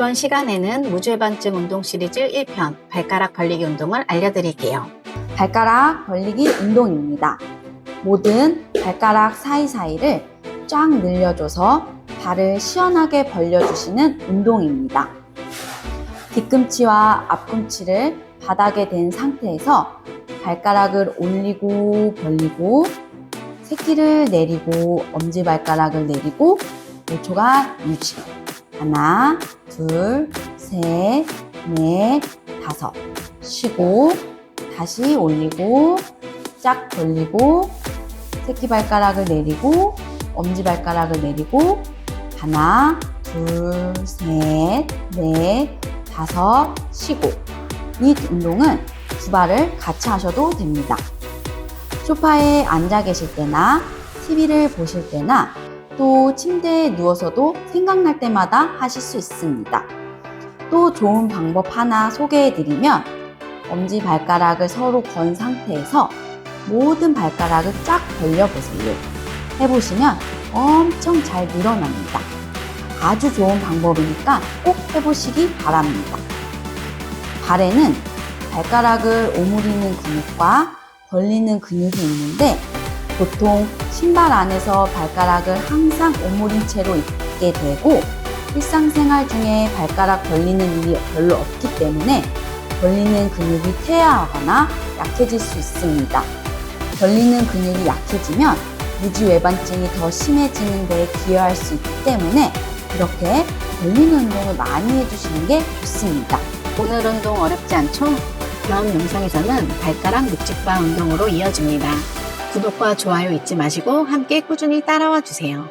이번 시간에는 무죄반증 운동 시리즈 1편 발가락 벌리기 운동을 알려드릴게요. 발가락 벌리기 운동입니다. 모든 발가락 사이사이를 쫙 늘려줘서 발을 시원하게 벌려주시는 운동입니다. 뒤꿈치와 앞꿈치를 바닥에 댄 상태에서 발가락을 올리고 벌리고 새끼를 내리고 엄지발가락을 내리고 5초간 유지. 하나, 둘, 셋, 넷, 다섯. 쉬고 다시 올리고 쫙 벌리고 새끼발가락을 내리고 엄지발가락을 내리고 하나, 둘, 셋, 넷, 다섯, 쉬고 이 운동은 두 발을 같이 하셔도 됩니다. 소파에 앉아 계실 때나 TV를 보실 때나 또 침대에 누워서도 생각날 때마다 하실 수 있습니다. 또 좋은 방법 하나 소개해 드리면 엄지 발가락을 서로 건 상태에서 모든 발가락을 쫙 벌려보세요. 해보시면 엄청 잘 늘어납니다. 아주 좋은 방법이니까 꼭 해보시기 바랍니다. 발에는 발가락을 오므리는 근육과 벌리는 근육이 있는데 보통 신발 안에서 발가락을 항상 오므린 채로 있게 되고 일상생활 중에 발가락 벌리는 일이 별로 없기 때문에 벌리는 근육이 퇴화하거나 약해질 수 있습니다. 벌리는 근육이 약해지면 무지외반증이 더 심해지는 데 기여할 수 있기 때문에 이렇게 벌리는 운동을 많이 해주시는 게 좋습니다. 오늘 운동 어렵지 않죠? 다음 영상에서는 발가락 묵직바 운동으로 이어집니다. 구독과 좋아요 잊지 마시고 함께 꾸준히 따라와 주세요.